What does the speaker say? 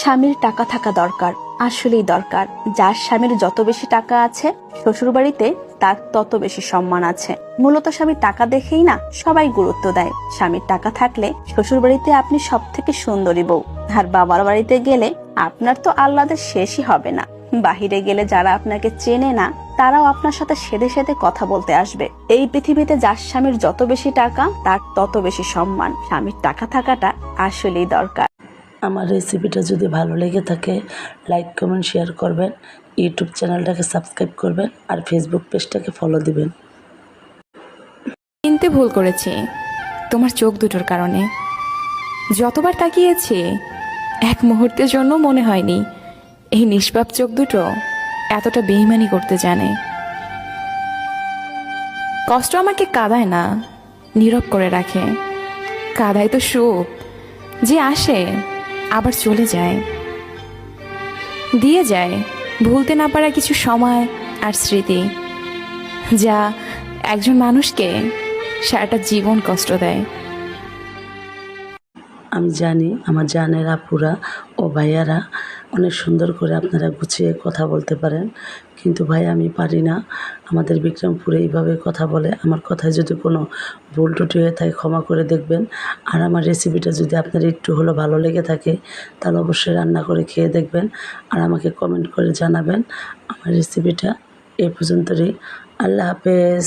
স্বামীর টাকা থাকা দরকার। আসলেই দরকার। যার স্বামীর যত বেশি টাকা আছে, শ্বশুরবাড়িতে তার তত বেশি সম্মান আছে। মূলত স্বামীর টাকা দেখেই না সবাই গুরুত্ব দেয়। স্বামীর টাকা থাকলে শ্বশুরবাড়িতে আপনি সব থেকে সুন্দরী বউ। আর বাবার বাড়িতে গেলে আপনার তো আহ্লাদের শেষই হবে না। বাহিরে গেলে যারা আপনাকে চেনে না, তারাও আপনার সাথে সেদে সেদে কথা বলতে আসবে। এই পৃথিবীতে যার স্বামীর যত বেশি টাকা, তার তত বেশি সম্মান। স্বামীর টাকা থাকাটা আসলেই দরকার। আমার রেসিপিটা যদি ভালো লেগে থাকে লাইক কমেন্ট শেয়ার করবেন ইউটিউব চ্যানেলটাকে সাবস্ক্রাইব করবেন, আর ফেসবুক পেজটাকে ফলো দিবেন। চিনতে ভুল করেছি, তোমার চোখ দুটোর কারণে। যতবার তাকিয়েছি, এক মুহূর্তের জন্য মনে হয়নি, এই নিষ্পাপ চোখ দুটো এতটা বেইমানি করতে জানে। কষ্ট আমাকে কাঁদায় না, নীরব করে রাখে। কাদায় তো সুখ, যে আসে আবার চলে যায়। দিয়ে যায় ভুলতে না পারা কিছু সময় আর স্মৃতি, যা একজন মানুষকে সারাটা জীবন কষ্ট দেয়। আমি জানি আমার জানের আপুরা ও ভাইয়ারা অনেক সুন্দর করে আপনারা গুছিয়ে কথা বলতে পারেন। কিন্তু ভাই, আমি পারি না। আমাদের বিক্রমপুরে এইভাবে কথা বলে। আমার কথায় যদি কোনো ভুল টুটি হয়ে থাকে, ক্ষমা করে দেখবেন। আর আমার রেসিপিটা যদি আপনার একটু হলো ভালো লেগে থাকে, তাহলে অবশ্যই রান্না করে খেয়ে দেখবেন। আর আমাকে কমেন্ট করে জানাবেন। আমার রেসিপিটা এ পর্যন্তই। আল্লাহ হাফেজ।